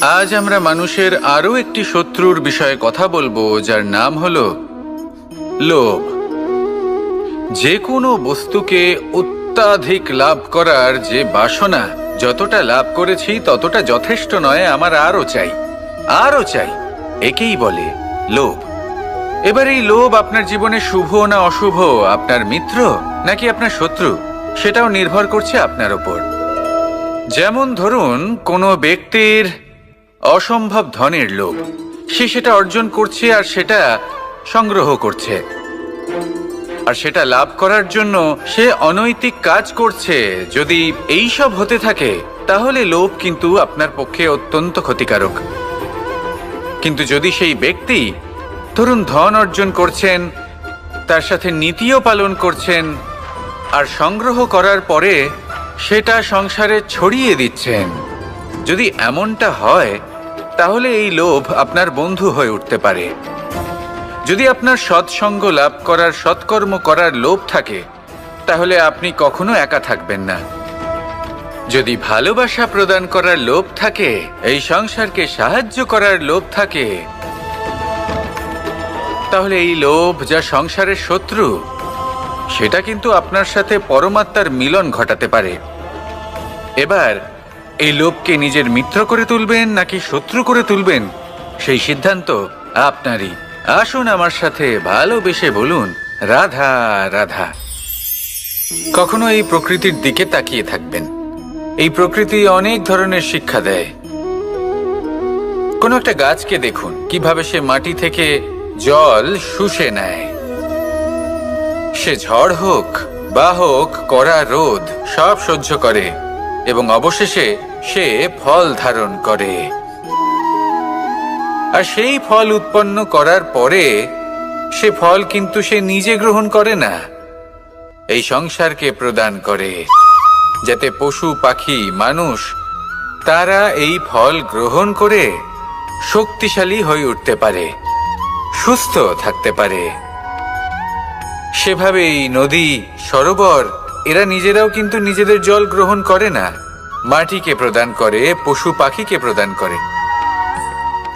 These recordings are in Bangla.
আজ আমরা মানুষের আরও একটি শত্রুর বিষয়ে কথা বলব, যার নাম হল লোভ। যে কোনো বস্তুকে অত্যাধিক লাভ করার যে বাসনা, যতটা লাভ করেছি ততটা যথেষ্ট নয়, আমার আরও চাই আরও চাই, একেই বলে লোভ। এবার এই লোভ আপনার জীবনে শুভ না অশুভ? আপনার মিত্র নাকি আপনার শত্রু? সেটাও নির্ভর করছে আপনার ওপর। যেমন ধরুন, কোনো ব্যক্তির অসম্ভব ধনের লোভ। সে সেটা অর্জন করছে আর সেটা সংগ্রহ করছে। আর সেটা লাভ করার জন্য সে অনৈতিক কাজ করছে। যদি এই সব হতে থাকে, তাহলে লোভ কিন্তু আপনার পক্ষে অত্যন্ত ক্ষতিকারক। কিন্তু যদি সেই ব্যক্তি ধরুন ধন অর্জন করছেন, তার সাথে নীতিও পালন করছেন, আর সংগ্রহ করার পরে সেটা সংসারে ছড়িয়ে দিচ্ছেন। যদি এমনটা হয় তাহলে এই লোভ আপনার বন্ধু হয়ে উঠতে পারে। যদি আপনার সৎসঙ্গ লাভ করার, সৎকর্ম করার লোভ থাকে, তাহলে আপনি কখনো একা থাকবেন না। যদি ভালোবাসা প্রদান করার লোভ থাকে, এই সংসারকে সাহায্য করার লোভ থাকে, তাহলে এই লোভ যা সংসারের শত্রু, সেটা কিন্তু আপনার সাথে পরমাত্মার মিলন ঘটাতে পারে। এবার এই লোভকে নিজের মিত্র করে তুলবেন নাকি শত্রু করে তুলবেন? সেই সিদ্ধান্ত আপনারই। আসুন আমার সাথে ভালোবেসে বলুন, রাধা রাধা। কখনো এই প্রকৃতির দিকে তাকিয়ে থাকবেন। এই প্রকৃতি অনেক ধরনের শিক্ষা দেয়। কোনো একটা গাছকে দেখুন, কীভাবে সে মাটি থেকে জল শুষে নেয়। সে ঝড় হোক, বা হোক, কড়া রোদ, সব সহ্য করে। এবং অবশেষে সে ফল ধারণ করে। আর সেই ফল উৎপন্ন করার পরে সে ফল কিন্তু সে নিজে গ্রহণ করে না, এই সংসারকে প্রদান করে, যাতে পশু, পাখি, মানুষ তারা এই ফল গ্রহণ করে শক্তিশালী হয়ে উঠতে পারে, সুস্থ থাকতে পারে। সেভাবেই নদী, সরোবর এরা নিজেরাও কিন্তু নিজেদের জল গ্রহণ করে না। মাটিকে প্রদান করে, পশু পাখিকে প্রদান করে।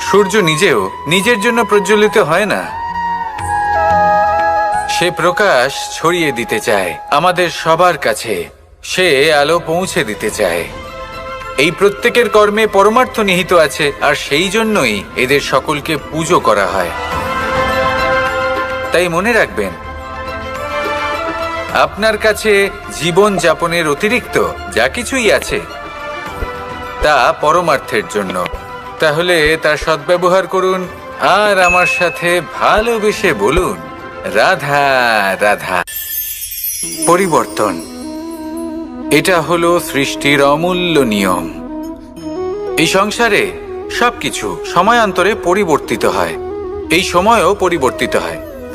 সূর্য নিজেও নিজের জন্য প্রজ্বলিত হয় না। সে প্রকাশ ছড়িয়ে দিতে চায় আমাদের সবার কাছে। সে আলো পৌঁছে দিতে চায়। এই প্রত্যেকের কর্মে পরমার্থ নিহিত আছে, আর সেই জন্যই এদের সকলকে পুজো করা হয়। তাই মনে রাখবেন আপনার কাছে জীবন যাপনের অতিরিক্ত যা কিছুই আছে, তা পরমার্থের জন্য। তাহলে তার সদ্ব্যবহার করুন আর আমার সাথে ভালোবেসে বলুন, রাধা রাধা। পরিবর্তন। এটা হলো সৃষ্টির অমূল্য নিয়ম। এই সংসারে সবকিছু সময়ান্তরে পরিবর্তিত হয়। এই সময়ও পরিবর্তিত হয়।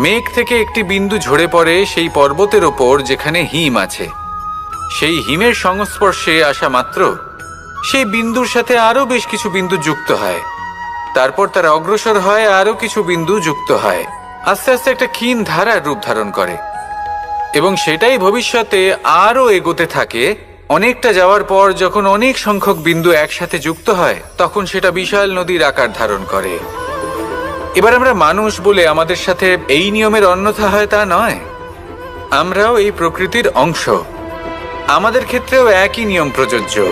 মেঘ থেকে একটি বিন্দু ঝরে পড়ে সেই পর্বতের ওপর যেখানে হিম আছে। সেই হিমের সংস্পর্শে আসা মাত্র সেই বিন্দুর সাথে আরও বেশ কিছু বিন্দু যুক্ত হয়। তারপর তারা অগ্রসর হয় আরও কিছু বিন্দু যুক্ত হয়। আস্তে আস্তে একটা ক্ষীণ ধারার রূপ ধারণ করে। এবং সেটাই ভবিষ্যতে আরও এগোতে থাকে। অনেকটা যাওয়ার পর যখন অনেক সংখ্যক বিন্দু একসাথে যুক্ত হয়, তখন সেটা বিশাল নদীর আকার ধারণ করে। এবার আমরা মানুষ বলে আমাদের সাথে এই নিয়মের অন্যথা হয় তা নয়। আমরাও এই প্রকৃতির অংশ। আমাদের ক্ষেত্রেও একই নিয়ম প্রযোজ্য।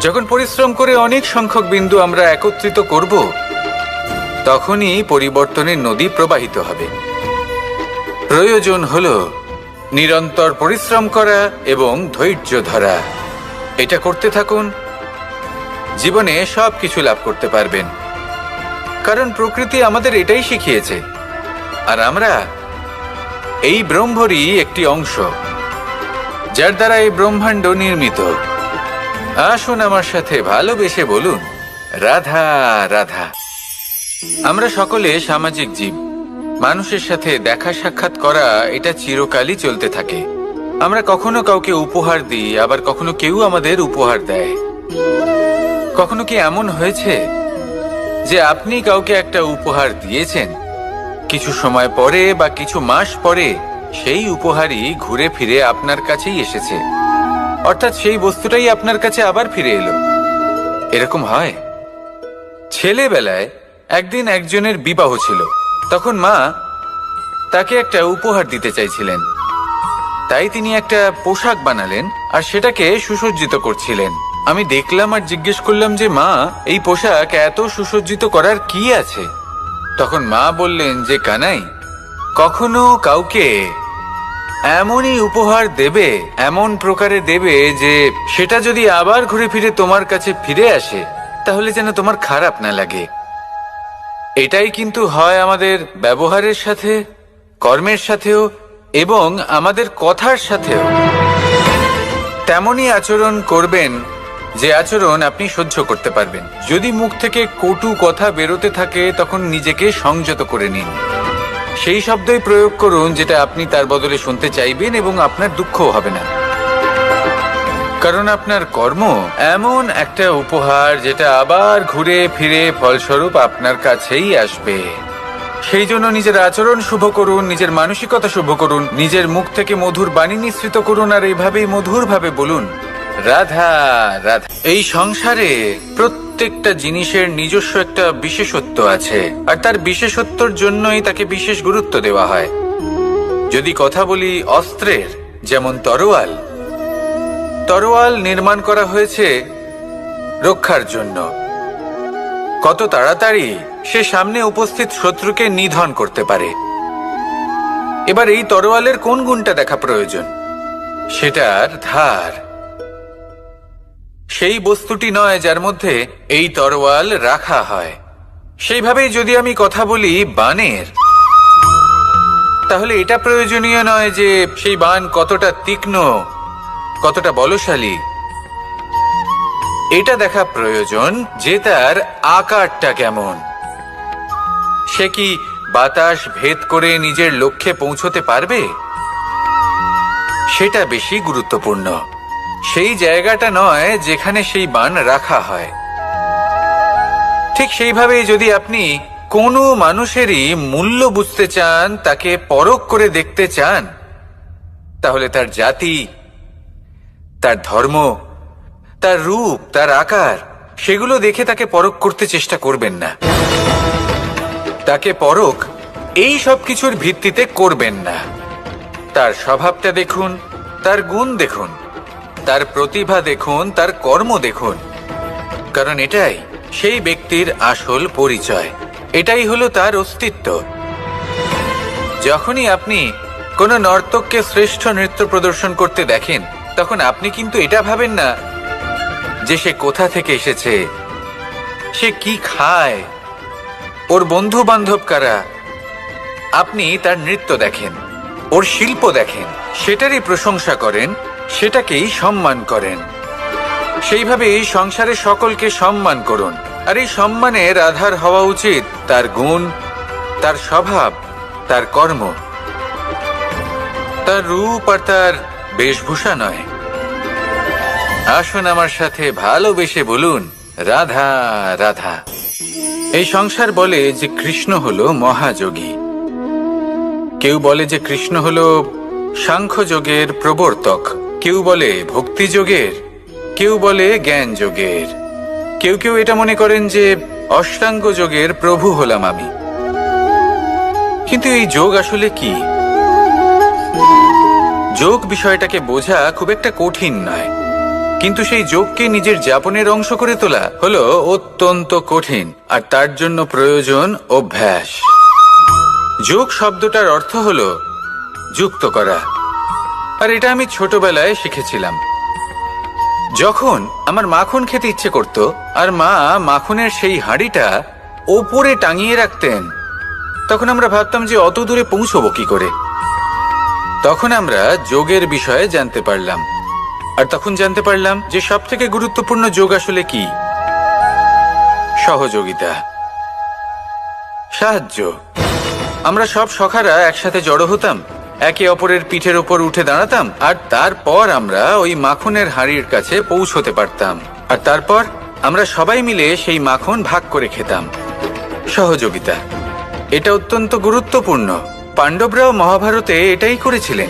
যখন পরিশ্রম করে অনেক সংখ্যক বিন্দু আমরা একত্রিত করব, তখনই পরিবর্তনের নদী প্রবাহিত হবে। প্রয়োজন হল নিরন্তর পরিশ্রম করা এবং ধৈর্য ধরা। এটা করতে থাকুন। জীবনে সব কিছু লাভ করতে পারবেন। কারণ প্রকৃতি আমাদের এটাই শিখিয়েছে। আর আমরা এই ব্রহ্মরই একটি অংশ, যার দ্বারা এই ব্রহ্মাণ্ড নির্মিত। আসুন আমার সাথে ভালোবেসে বলুন, রাধা রাধা। আমরা সকলে সামাজিক জীব। মানুষের সাথে দেখা সাক্ষাৎ করা এটা চিরকালই চলতে থাকে। আমরা কখনো কাউকে উপহার দিই, আবার কখনো কেউ আমাদের উপহার দেয়। কখনো কি এমন হয়েছে? যে আপনি কাউকে একটা উপহার দিয়েছেন। কিছু সময় পরে বা কিছু মাস পরে সেই উপহারই ঘুরে ফিরে আপনার কাছেই এসেছে। অর্থাৎ সেই বস্তুটাই আপনার কাছে আবার ফিরে এলো। এরকম হয়। ছেলেবেলায় একদিন একজনের বিবাহ ছিল। তখন মা তাকে একটা উপহার দিতে চাইছিলেন। তাই তিনি একটা পোশাক বানালেন আর সেটাকে সুসজ্জিত করছিলেন। আমি দেখলাম আর জিজ্ঞেস করলাম যে, মা, এই পোশাক এত সুসজ্জিত করার কি আছে? তখন মা বললেন যে, কানাই, কখনো কাউকে এমনই উপহার দেবে, এমন প্রকারে দেবে যে, সেটা যদি আবার ঘুরে ফিরে তোমার কাছে ফিরে আসে, তাহলে যেন তোমার খারাপ না লাগে। এটাই কিন্তু হয় আমাদের ব্যবহারের সাথে, কর্মের সাথেও, এবং আমাদের কথার সাথেও। তেমনই আচরণ করবেন যে আচরণ আপনি সহ্য করতে পারবেন। যদি মুখ থেকে কটু কথা বেরোতে থাকে, তখন নিজেকে সংযত করে নিন। সেই শব্দই প্রয়োগ করুন, যেটা আপনি তার বদলে শুনতে চাইবেন এবং আপনার দুঃখও হবে না। কারণ আপনার কর্ম এমন একটা উপহার, যেটা আবার ঘুরে ফিরে ফলস্বরূপ আপনার কাছেই আসবে। সেই জন্য নিজের আচরণ শুভ করুন, নিজের মানসিকতা শুভ করুন, নিজের মুখ থেকে মধুর বাণী নিঃসৃত করুন, আর এইভাবেই মধুরভাবে বলুন রাধা রাধা। এই সংসারে প্রত্যেকটা জিনিসের নিজস্ব একটা বিশেষত্ব আছে, আর তার বিশেষত্বর জন্যই তাকে বিশেষ গুরুত্ব দেওয়া হয়। যদি কথা বলি অস্ত্রের, যেমন তরোয়াল তরোয়াল নির্মাণ করা হয়েছে রক্ষার জন্য। কত তাড়াতাড়ি সে সামনে উপস্থিত শত্রুকে নিধন করতে পারে। এবার এই তরোয়ালের কোন গুণটা দেখা প্রয়োজন? সেটার ধার। সেই বস্তুটি নয় যার মধ্যে এই তরোয়াল রাখা হয়। সেইভাবেই যদি আমি কথা বলি বানের, তাহলে এটা প্রয়োজনীয় নয় যে সেই বান কতটা তীক্ষ্ণ, কতটা বলশালী। এটা দেখা প্রয়োজন যে তার আকারটা কেমন। সে কি বাতাস ভেদ করে নিজের লক্ষ্যে পৌঁছতে পারবে? সেটা বেশি গুরুত্বপূর্ণ। সেই জায়গাটা নয় যেখানে সেই বান রাখা হয়। ঠিক সেইভাবে যদি আপনি কোনো মানুষেরই মূল্য বুঝতে চান, তাকে পরখ করে দেখতে চান, তাহলে তার জাতি, তার ধর্ম, তার রূপ, তার আকার, সেগুলো দেখে তাকে পরখ করতে চেষ্টা করবেন না। তাকে পরখ এই সব কিছুর ভিত্তিতে করবেন না। তার স্বভাবটা দেখুন, তার গুণ দেখুন। তার প্রতিভা দেখুন, তার কর্ম দেখুন। কারণ এটাই সেই ব্যক্তির আসল পরিচয়। এটাই হলো তার অস্তিত্ব। যখনই আপনি কোনো নর্তককে শ্রেষ্ঠ নৃত্য প্রদর্শন করতে দেখেন, তখন আপনি কিন্তু এটা ভাবেন না যে সে কোথা থেকে এসেছে, সে কি খায়, ওর বন্ধু বান্ধব কারা। আপনি তার নৃত্য দেখেন, ওর শিল্প দেখেন, সেটারই প্রশংসা করেন সেটাকেই সম্মান করেন। সেইভাবে এই সংসারে সকলকে সম্মান করুন। আর এই সম্মানের আধার হওয়া উচিত তার গুণ, তার স্বভাব, তার কর্ম। তার রূপ আর তার বেশভূষা নয়। আসুন আমার সাথে ভালোবেসে বলুন, রাধা রাধা। এই সংসার বলে যে কৃষ্ণ হল মহাযোগী। কেউ বলে যে কৃষ্ণ হল সাংখ্য যোগের প্রবর্তক। কেউ বলে ভক্তি যোগের, কেউ বলে জ্ঞান যোগের। কেউ কেউ এটা মনে করেন যে অষ্টাঙ্গ যোগের প্রভু হলাম আমি। কিন্তু এই যোগ আসলে কি? যোগ বিষয়টাকে বোঝা খুব একটা কঠিন নয়। কিন্তু সেই যোগকে নিজের যাপনের অংশ করে তোলা হলো অত্যন্ত কঠিন আর তার জন্য প্রয়োজন অভ্যাস। যোগ শব্দটার অর্থ হলো যুক্ত করা। আর এটা আমি ছোটবেলায় শিখেছিলাম। যখন আমার মাখন খেতে ইচ্ছে করত, আর মা মাখনের সেই হাঁড়িটা ওপরে টাঙিয়ে রাখতেন, তখন আমরা ভাবতাম যে অত দূরে পৌঁছবো কি করে। তখন আমরা যোগের বিষয়ে জানতে পারলাম। আর তখন জানতে পারলাম যে সব থেকে গুরুত্বপূর্ণ যোগ আসলে কি? সহযোগিতা। সাহায্য। আমরা সব সখারা একসাথে জড়ো হতাম একে অপরের পিঠের ওপর উঠে দাঁড়াতাম, আর তারপর আমরা ওই মাখনের হাঁড়ির কাছে পৌঁছতে পারতাম। আর তারপর আমরা সবাই মিলে সেই মাখন ভাগ করে খেতাম। সহযোগিতা। এটা অত্যন্ত গুরুত্বপূর্ণ। পাণ্ডবরাও মহাভারতে এটাই করেছিলেন।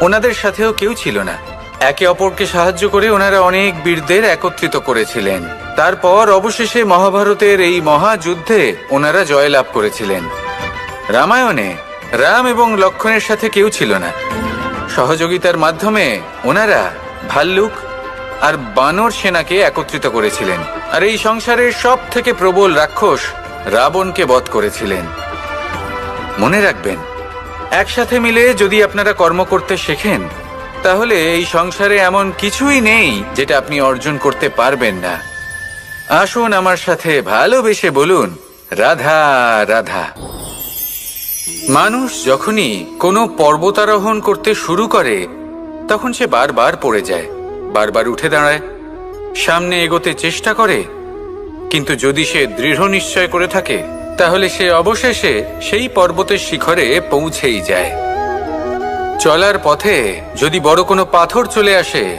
ওনাদের সাথেও কেউ ছিল না। একে অপরকে সাহায্য করে ওনারা অনেক বীরদের একত্রিত করেছিলেন। তারপর অবশেষে মহাভারতের এই মহাযুদ্ধে ওনারা জয়লাভ করেছিলেন। রামায়ণে রাম এবং লক্ষণের সাথে কেউ ছিল না। সহযোগিতার মাধ্যমে ওনারা ভাল্লুক আর বানর সেনাকে একত্রিত করেছিলেন। আর এই সংসারের সব থেকে প্রবল রাক্ষস রাবণকে বধ করেছিলেন। মনে রাখবেন, একসাথে মিলে যদি আপনারা কর্ম করতে শেখেন, তাহলে এই সংসারে এমন কিছুই নেই যেটা আপনি অর্জন করতে পারবেন না। আসুন আমার সাথে ভালোবেসে বলুন, রাধা রাধা। মানুষ যখনই কোনো পর্বতারোহণ করতে শুরু করে, তখন সে বারবার পড়ে যায়, বারবার উঠে দাঁড়ায়, সামনে এগোতে চেষ্টা করে। কিন্তু যদি সে দৃঢ় নিশ্চয় করে থাকে, তাহলে সে অবশেষে সেই পর্বতের শিখরে পৌঁছেই যায়। চলার পথে যদি বড় কোনো পাথর চলে আসে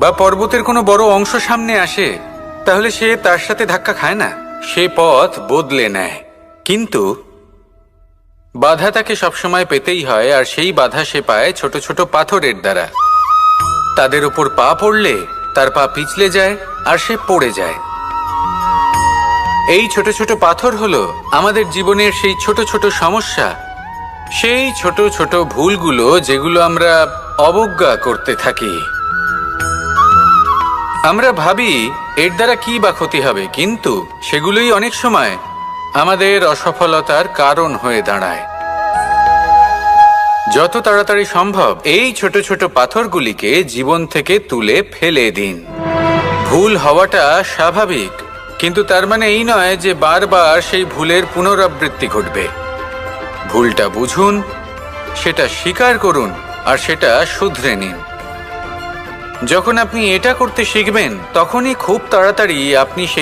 বা পর্বতের কোনো বড় অংশ সামনে আসে, তাহলে সে তার সাথে ধাক্কা খায় না। সে পথ বদলে নেয়। কিন্তু বাধা তাকে সবসময় পেতেই হয়, আর সেই বাধা সে পায় ছোট ছোট পাথরের দ্বারা। তাদের উপর পা পড়লে তার পা পিছলে যায়, আর সে পড়ে যায়। এই ছোট ছোট পাথর হলো আমাদের জীবনের সেই ছোট ছোট সমস্যা, সেই ছোট ছোট ভুলগুলো যেগুলো আমরা অবজ্ঞা করতে থাকি। আমরা ভাবি, এর দ্বারা কি বা ক্ষতি হবে? কিন্তু সেগুলোই অনেক সময় আমাদের অসফলতার কারণ হয়ে দাঁড়ায়। যত তাড়াতাড়ি সম্ভব এই ছোট ছোট পাথরগুলিকে জীবন থেকে তুলে ফেলে দিন। ভুল হওয়াটা স্বাভাবিক, কিন্তু তার মানে এই নয় যে বারবার সেই ভুলের পুনরাবৃত্তি ঘটবে। ভুলটা বুঝুন, সেটা স্বীকার করুন, আর সেটা শুধরে নিন। যখন আপনি এটা করতে শিখবেন, তখনই খুব তাড়াতাড়ি আপনি সেই